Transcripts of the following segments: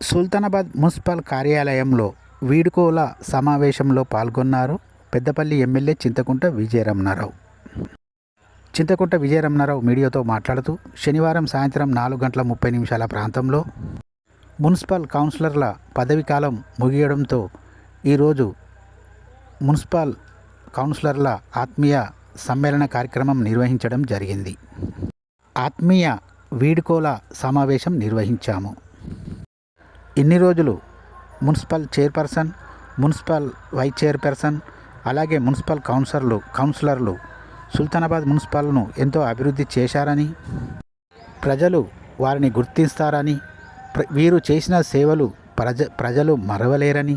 Sultanabad municipal కార్యాలయంలో వీడుకోల సమావేశంలో పాల్గొన్నారు పెద్దపల్లి ఎమ్మెల్యే చింతకుంట విజయరమణారావు. చింతకుంట విజయరమణారావు మీడియాతో మాట్లాడుతూ శనివారం సాయంత్రం నాలుగు గంటల ముప్పై నిమిషాల ప్రాంతంలో మున్సిపల్ కౌన్సిలర్ల పదవి కాలం ముగియడంతో ఈరోజు మున్సిపల్ కౌన్సిలర్ల ఆత్మీయ సమ్మేళన కార్యక్రమం నిర్వహించడం జరిగింది. ఆత్మీయ వీడుకోల సమావేశం నిర్వహించాము. ఇన్ని రోజులు municipal chairperson municipal vice chairperson అలాగే మున్సిపల్ కౌన్సిలర్లు కౌన్సిలర్లు సుల్తానాబాద్ మున్సిపల్ను ఎంతో అభివృద్ధి చేశారని ప్రజలు వారిని గుర్తిస్తారని ప్ర- వీరు చేసిన సేవలు ప్రజ ప్రజలు మరవలేరని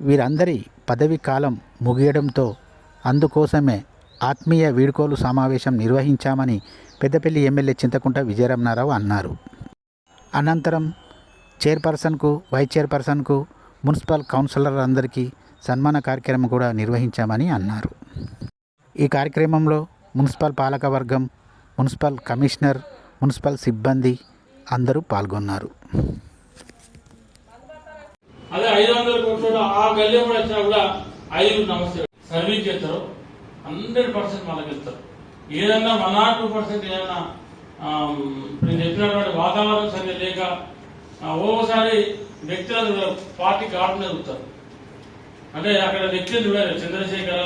వీరందరి పదవి కాలం ముగియడంతో అందుకోసమే ఆత్మీయ వీడుకోలు సమావేశం నిర్వహించామని పెద్దపల్లి ఎమ్మెల్యే చింతకుంట విజయరమణారావు అన్నారు. అనంతరం చైర్పర్సన్కు వైస్ చైర్పర్సన్కు మున్సిపల్ కౌన్సిలర్ అందరికీ సన్మాన కార్యక్రమం కూడా నిర్వహించామని అన్నారు. ఈ కార్యక్రమంలో మున్సిపల్ పాలకవర్గం మున్సిపల్ కమిషనర్ మున్సిపల్ సిబ్బంది అందరూ పాల్గొన్నారు. అదే ఐదు వందల కోట్లు ఆ గల్లీ కూడా వచ్చినా కూడా ఐదు నమస్తే సర్వీస్ చేస్తారు. హండ్రెడ్ పర్సెంట్ మనకి ఇస్తారు. ఏదన్నా వన్ ఆర్ టూ పర్సెంట్ ఏదన్నా నేను చెప్పినటువంటి వాతావరణం సరిగ్గా లేక ఆ, ఒక్కోసారి వ్యక్తులను పార్టీ కాకుండా చూస్తారు అంటే అక్కడ వ్యక్తులు చూడాలి చంద్రశేఖర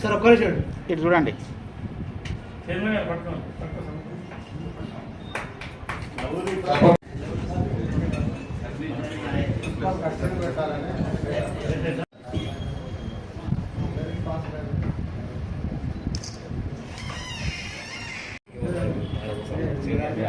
సార్ ఒక్క నిమిషం. ఇటు చూడండి. చైర్మన్ గారు పట్టుకోండి.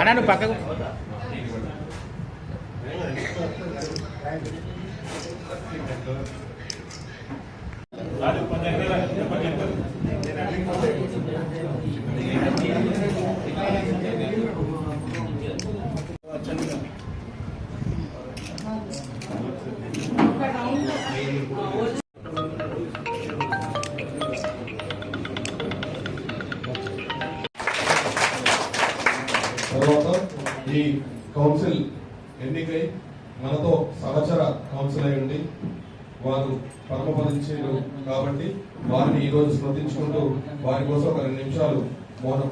అన్నా నువ్వు పక్కకు ఈ కౌన్సిల్ ఎన్నికై మనతో సహచర కౌన్సిల్ అయి ఉండి వారు పరమపదించారు కాబట్టి వారిని ఈరోజు రోజు స్మృతించుకుంటూ వారి కోసం ఒక రెండు నిమిషాలు మౌనం.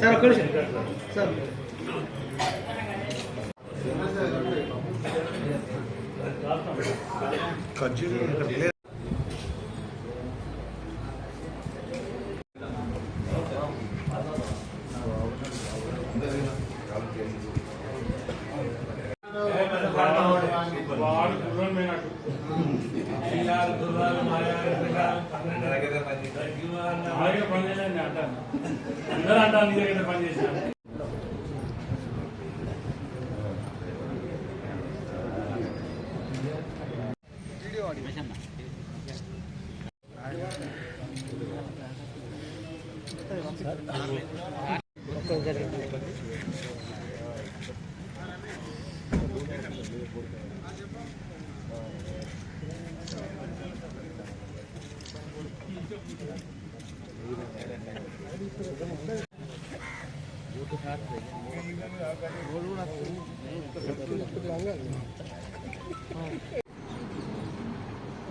సార్ ఒక్క నిమిషం అలాగే పని చేయండి అంటాను. అందరూ అంటాను నీ దగ్గర పని చేశాను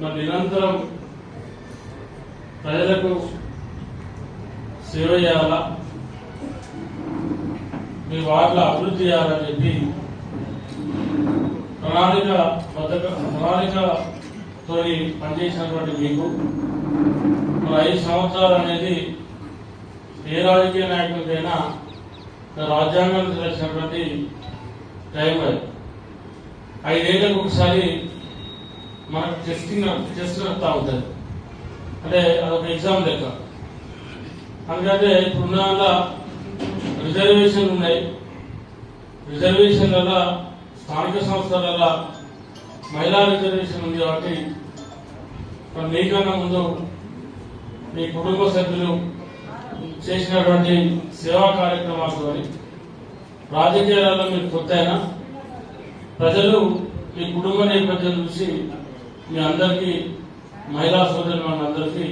మరి నిరంతరం ప్రజలకు సేవ చేయాలా? మీ వార్డుల అభివృద్ధి చేయాలని చెప్పి ప్రణాళిక బద్ధక ప్రణాళికతో పనిచేసినటువంటి మీకు మరి ఐదు సంవత్సరాలు అనేది ఏ రాజకీయ నాయకుడికైనా రాజ్యాంగం తెలిసినటువంటి టైం అది. ఐదేళ్ళకు ఒకసారి మనకు టెస్టింగ్ టెస్ట్ వస్తూ ఉంటుంది అంటే అదొక ఎగ్జామ్ లెక్క. అందుకంటే ఇప్పుడున్న రిజర్వేషన్లు ఉన్నాయి. రిజర్వేషన్లలో స్థానిక సంస్థలలో మహిళా రిజర్వేషన్ ఉంది కాబట్టి మీకన్నా ముందు మీ కుటుంబ సభ్యులు చేసినటువంటి సేవా కార్యక్రమాలు కానీ రాజకీయాలలో మీరు కొత్త అయినా ప్రజలు మీ కుటుంబ నేపథ్యం చూసి మీ అందరికీ మహిళా సోదరులు అందరికీ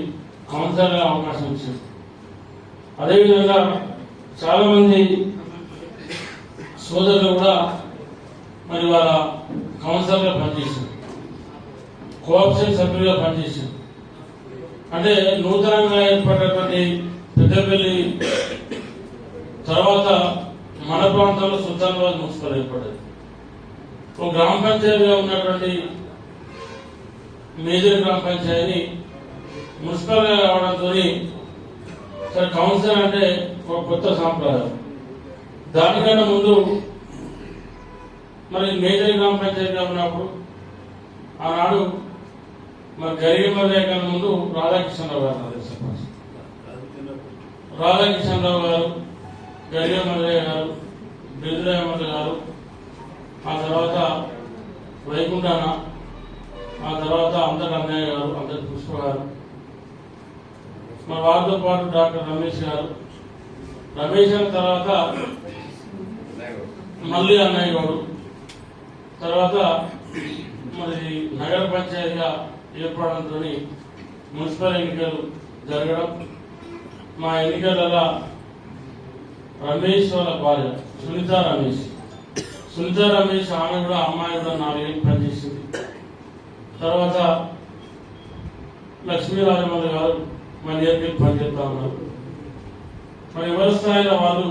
కౌన్సిలర్గా అవకాశం ఇచ్చింది అదేవిధంగా చాలామంది సోదరులు కూడా మరి వాళ్ళ కౌన్సిలర్గా పనిచేసింది కోఆప్షన్ సభ్యులుగా పనిచేశారు. అంటే నూతనంగా ఏర్పడినటువంటి పెద్దపల్లి తర్వాత మన ప్రాంతంలో సుల్తానాబాద్ మున్సిపల్ ఏర్పడింది. ఒక గ్రామ పంచాయతీగా ఉన్నటువంటి మేజర్ గ్రామ పంచాయతీ మున్సిపల్గా రావడంతో కౌన్సిల్ అంటే ఒక కొత్త సాంప్రదాయం. దానికన్నా ముందు మరి మేజర్ గ్రామ పంచాయతీగా ఉన్నప్పుడు ఆనాడు మరి గరిగమల్లయ్య కన్నా ముందు రాధాకృష్ణరావు గారు నాకు తెలిసిన person. రాధాకృష్ణరావు గారు గరిగమల్లయ్య గారు బిరుదరామల్ల గారు ఆ తర్వాత వైకుంఠాన ఆ తర్వాత అందరి అన్నయ్య గారు అందరి పుష్ప గారు. మరి వారితో పాటు డాక్టర్ రమేష్ గారు. రమేష్ గారి తర్వాత మళ్ళీ అన్నయ్య గారు. తర్వాత మరి నగర పంచాయతీగా ఏర్పడంతో మున్సిపల్ ఎన్నికలు జరగడం మా ఎన్నికలలో రమేష్ వాళ్ళ భార్య సునీత రమేష్. సునీత రమేష్ ఆమె కూడా అమ్మాయి కూడా నాలుగేళ్ళు పనిచేసింది. తర్వాత లక్ష్మీ రాజమౌళి గారు మన దగ్గరికి పనిచేస్తా ఉన్నారు. మరి ఎవరి స్థాయిలో వాళ్ళు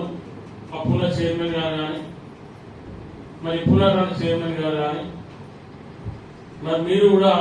అప్పుల చైర్మన్ గారు కానీ మరి ఇప్పుడున్నటువంటి చైర్మన్ గారు కానీ మరి మీరు కూడా